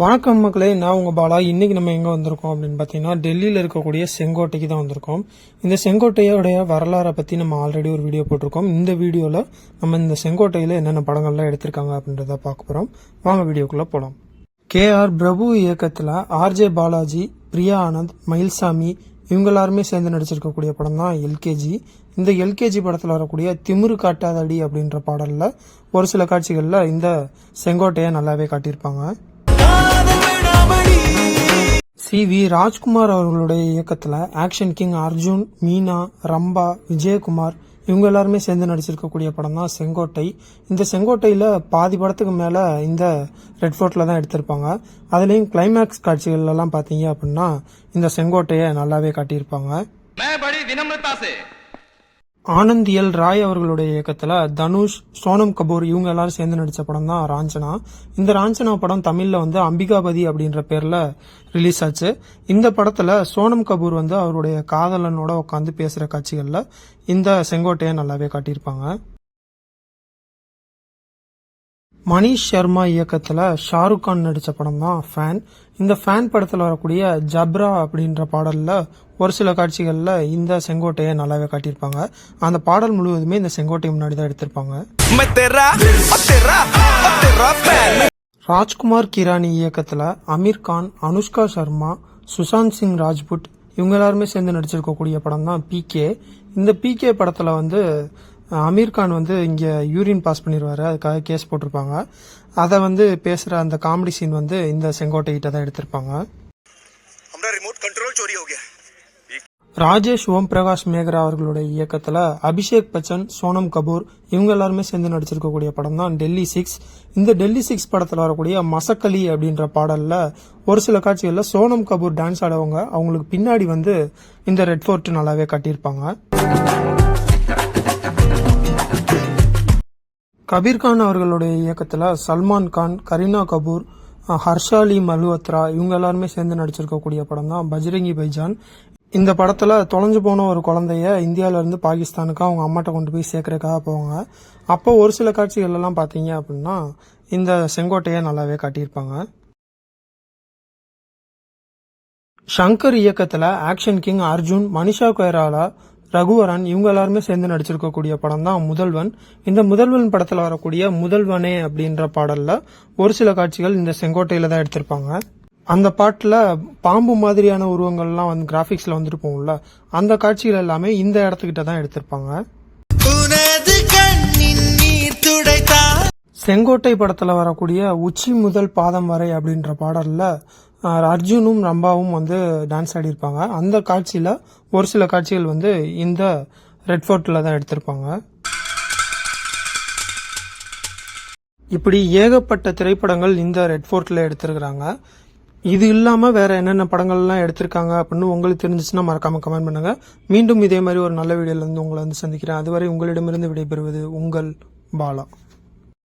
வணக்கம் மக்களே நான் உங்கள் பாலா. இன்றைக்கி நம்ம எங்கே வந்திருக்கோம் அப்படின்னு பார்த்தீங்கன்னா டெல்லியில் இருக்கக்கூடிய செங்கோட்டைக்கு தான் வந்திருக்கோம். இந்த செங்கோட்டையோடைய வரலாறை பற்றி நம்ம ஆல்ரெடி ஒரு வீடியோ போட்டிருக்கோம். இந்த வீடியோவில் நம்ம இந்த செங்கோட்டையில் என்னென்ன படங்கள்லாம் எடுத்திருக்காங்க அப்படின்றத பார்க்க போகிறோம் வாங்க வீடியோக்குள்ளே போகலாம் கே ஆர் பிரபு இயக்கத்தில் ஆர்ஜே பாலாஜி பிரியா ஆனந்த் மயில்சாமி இவங்க எல்லாருமே சேர்ந்து நடிச்சிருக்கக்கூடிய படம் தான் எல்கேஜி இந்த எல்கேஜி படத்தில் வரக்கூடிய திமிரு காட்டாதடி அப்படின்ற பாடலில் ஒரு சில காட்சிகளில் இந்த செங்கோட்டையை நல்லாவே காட்டியிருப்பாங்க. சி வி ராஜ்குமார் அவர்களுடைய இயக்கத்தில் ஆக்ஷன் கிங் அர்ஜுன் மீனா ரம்பா விஜயகுமார் இவங்க எல்லாருமே சேர்ந்து நடிச்சிருக்கக்கூடிய படம் தான் செங்கோட்டை. இந்த செங்கோட்டையில் பாதி படத்துக்கு மேலே இந்த ரெட் ஃபோர்ட்டில் தான் எடுத்திருப்பாங்க. அதுலேயும் கிளைமேக்ஸ் காட்சிகள் எல்லாம் பாத்தீங்க அப்படின்னா இந்த செங்கோட்டையை நல்லாவே காட்டியிருப்பாங்க. ஆனந்த் எல் ராய் அவர்களுடைய இயக்கத்தில் தனுஷ் சோனம் கபூர் இவங்க எல்லாரும் சேர்ந்து நடித்த படம் தான் ராஞ்சனா. இந்த ராஞ்சனா படம் தமிழில் வந்து அம்பிகாபதி அப்படின்ற பேரில் ரிலீஸ் ஆச்சு. இந்த படத்தில் சோனம் கபூர் வந்து அவருடைய காதலனோட உட்காந்து பேசுகிற காட்சிகளில் இந்த செங்கோட்டையை நல்லாவே காட்டியிருப்பாங்க. மணிஷ் சர்மா இயக்கத்தில் ஷாருக் கான் நடித்த படம் தான் ஃபேன் இந்த ஃபேன் படத்தில் வரக்கூடிய ஜப்ரா அப்படின்ற பாடலில் ஒரு சில காட்சிகளில் இந்த செங்கோட்டையை நல்லாவே காட்டியிருப்பாங்க. அந்த பாடல் முழுவதுமே இந்த செங்கோட்டை முன்னாடி தான் எடுத்திருப்பாங்க. ராஜ்குமார் கிரானி இயக்கத்தில் அமீர் கான் அனுஷ்கா சர்மா சுஷாந்த் சிங் ராஜ்புட் இவங்க எல்லாருமே சேர்ந்து நடிச்சிருக்கக்கூடிய படம் தான் பிகே இந்த பிகே படத்தில் வந்து அமீர்கான் வந்து இங்கே யூரின் பாஸ் பண்ணிடுவார் அதுக்காக கேஸ் போட்டிருப்பாங்க. அதை வந்து பேசுகிற அந்த காமெடி சீன் வந்து இந்த செங்கோட்டைகிட்ட தான் எடுத்திருப்பாங்க. ராஜேஷ் ஓம் பிரகாஷ் மேகரா அவர்களுடைய இயக்கத்தில் அபிஷேக் பச்சன் சோனம் கபூர் இவங்க எல்லாருமே சேர்ந்து நடிச்சிருக்கக்கூடிய படம் தான் டெல்லி சிக்ஸ். இந்த டெல்லி சிக்ஸ் படத்தில் வரக்கூடிய மசக்களி அப்படின்ற பாடலில் ஒரு சில காட்சிகளில் சோனம் கபூர் டான்ஸ் ஆடவங்க அவங்களுக்கு பின்னாடி வந்து இந்த ரெட் ஃபோர்ட் நல்லாவே கட்டியிருப்பாங்க. கபீர்கான் அவர்களுடைய இயக்கத்தில் சல்மான் கான் கரீனா கபூர் ஹர்ஷாலி மல்ஹோத்ரா இவங்க எல்லாருமே சேர்ந்து நடிச்சிருக்கக்கூடிய படம் தான் பஜ்ரங்கி பைஜான். இந்த படத்தில் தொலைஞ்சு போன ஒரு குழந்தைய இந்தியாவிலேருந்து பாகிஸ்தானுக்கு அவங்க அம்மாட்ட கொண்டு போய் சேர்க்கறதுக்காக போவாங்க. அப்போ ஒரு சில காட்சிகள் எல்லாம் அப்படின்னா இந்த செங்கோட்டையை நல்லாவே காட்டியிருப்பாங்க. ஷங்கர் இயக்கத்தில் ஆக்ஷன் கிங் அர்ஜுன் மனிஷா கொய்ராலா ரகுவரன் இவங்க எல்லாருமே சேர்ந்து நடிச்சிருக்கக்கூடிய படம் தான் முதல்வன். இந்த முதல்வன் படத்துல வரக்கூடிய முதல்வனே அப்படின்ற பாடல்ல ஒரு சில காட்சிகள் இந்த செங்கோட்டையில தான் எடுத்திருப்பாங்க. அந்த பாட்டுல பாம்பு மாதிரியான உருவங்கள்லாம் வந்து கிராபிக்ஸ்ல வந்துட்டு போகும்ல அந்த காட்சிகள் எல்லாமே இந்த இடத்துக்கிட்ட தான் எடுத்திருப்பாங்க. செங்கோட்டை படத்துல வரக்கூடிய உச்சி முதல் பாதம் வரை அப்படின்ற பாடல்ல அர்ஜுனும் ரம்பாவும் வந்து டான்ஸ் ஆடியிருப்பாங்க. அந்த காட்சியில் ஒரு சில காட்சிகள் வந்து இந்த ரெட் ஃபோர்ட்டில் தான் எடுத்திருப்பாங்க. இப்படி ஏகப்பட்ட திரைப்படங்கள் இந்த ரெட் ஃபோர்ட்டில் எடுத்திருக்கிறாங்க. இது இல்லாமல் வேறு என்னென்ன படங்கள்லாம் எடுத்திருக்காங்க அப்படின்னு உங்களுக்கு தெரிஞ்சிச்சுன்னா மறக்காமல் கமெண்ட் பண்ணுங்கள் மீண்டும் இதே மாதிரி ஒரு நல்ல வீடியோலேருந்து உங்களை வந்து சந்திக்கிறேன். அதுவரை உங்களிடமிருந்து விடைபெறுவது உங்கள் பாலா.